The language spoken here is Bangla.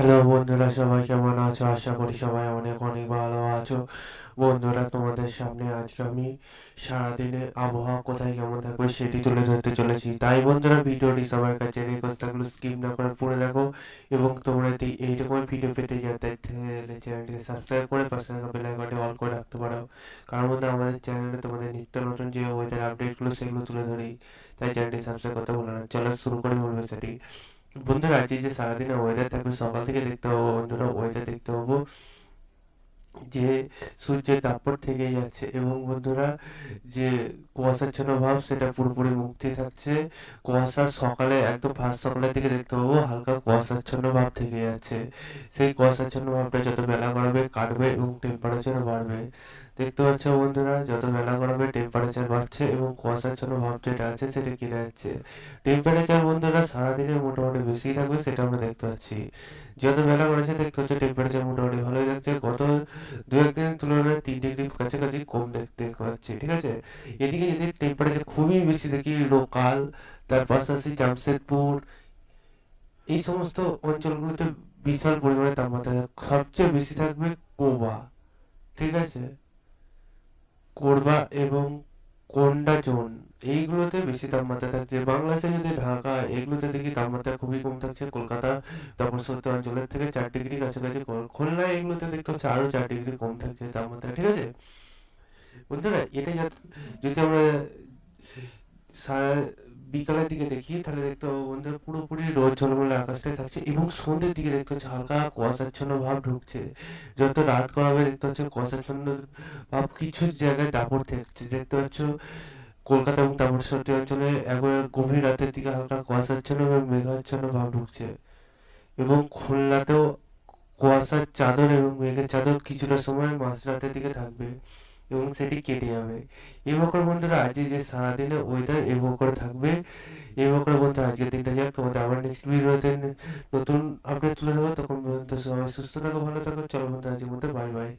হ্যালো বন্ধুরা, সবাই কেমন আছো? আশা করি সবাই অনেক অনেক ভালো আছো। বন্ধুরা, তোমাদের সামনে আজকে আমি সারাদিনে আবহাওয়া কোথায় কেমন থাকবে সেটি তুলে ধরতে চলেছি। তাই বন্ধুরা, ভিডিওটি সবার কাছে রিকোয়েস্ট স্কিপ না করে পড়ে দেখো এবং তোমরা যদি এইরকম ভিডিও পেতে যেতে তাহলে চ্যানেলটিকে সাবস্ক্রাইব করে পাশে থাকা বেল আইকনটি অল করে রাখতে পারো। কারণ বন্ধু আমাদের চ্যানেলে তোমাদের নিত্য নতুন যে ওয়েদার আপডেটগুলো সেগুলো তুলে ধরি। তাই চ্যানেলটি সাবস্ক্রাইব করতে ভুলো না। চলো শুরু করে বলবে সেটি বন্ধুরা আজকে যে সারাদিনে ওয়েদার থাকবে সকাল থেকে দেখতে পাবো বন্ধুরা ওয়েদার দেখতে পাবো। যে সূর্যের দাপট থেকে যাচ্ছে এবং বন্ধুরা যে কুয়াশাচ্ছন্ন ভাব, সেটা পুরোপুরি মুক্তি থাকছে। কুয়াশা সকালে একদম ফার্স্ট সকালের দিকে দেখতে পাবো, হালকা কুয়াশাচ্ছন্ন ভাব থেকে যাচ্ছে। সেই কুয়াশাচ্ছন্ন ভাবটা যত বেলা গড়াবে, কাটবে এবং টেম্পারেচার বাড়বে। দেখতে পাচ্ছ বন্ধুরা, যত বেলা গড়াবে টেম্পারেচার বাড়ছে এবং কুয়াশাচ্ছন্ন ভাব যেটা আছে, সেটা কেটে যাচ্ছে। টেম্পারেচার বন্ধুরা সারাদিনে মোটামুটি বেশি থাকবে, সেটা আমরা দেখতে পাচ্ছি। যত বেলা গড়াচ্ছে, দেখতে হচ্ছে টেম্পারেচার মোটামুটি ভালোই যাচ্ছে গত দু একদিনের তুলনায় তিন ডিগ্রি কাছাকাছি কম দেখতে পাচ্ছি ঠিক আছে? এদিকে যদি টেম্পারেচার খুবই বেশি দেখি লোকাল তার পাশাপাশি জামশেদপুর, এই সমস্ত অঞ্চলগুলোতে বিশাল পরিমাণে তাপমাত্রা সবচেয়ে বেশি থাকবে কোবা, ঠিক আছে? কোরবা এবং কোন্ডা জোন। এইগুলোতে বেশি তাপমাত্রা থাকছে। বাংলাদেশে যদি ঢাকা, এগুলোতে দেখি তাপমাত্রা খুবই কম থাকছে। কলকাতা তারপর সত্য অঞ্চলের থেকে চার ডিগ্রি কাছাকাছি। খুলনা, এগুলোতে দেখতে হচ্ছে আরও চার ডিগ্রি কম থাকছে তাপমাত্রা, ঠিক আছে? বন্ধুরা এটা যত- যদি আমরা সারা বিকালের দিকে দেখি, তাহলে দেখতে পাবো বন্ধুরা, পুরোপুরি রোদ ঝলমলে আকাশটাই থাকছে এবং সন্ধ্যের দিকে দেখতে হচ্ছে হালকা কুয়াশাচ্ছন্ন ভাব ঢুকছে। যত রাত করাবে দেখতে হচ্ছে কুয়াশাচ্ছন্ন ভাব কিছু জায়গায় দাপট থাকছে। দেখতে পাচ্ছ কলকাতা এবং তাপমাত্রা অঞ্চলে একবার গভীর রাতের দিকে হালকা কুয়াশাচ্ছন্ন এবং মেঘাচ্ছন্ন ভাব ঢুকছে। এবং খুলনাতেও কুয়াশার চাদর এবং মেঘের চাদর কিছুটা সময় মাঝরাতের দিকে থাকবে এবং সেটি কেটে যাবে। এই বকর বন্ধুরা, আজকে যে সারাদিনে ওয়েদার এই বকর থাকবে এই বকর বন্ধুরা, আজকের দিনটা যাক, তোমাদের আবার নেক্সট ভিডিওতে নতুন আপডেট তুলে দেবো তখন পর্যন্ত সবাই সুস্থ থাকো, ভালো থাকো, চলো বন্ধু আজকের মধ্যে বাই বাই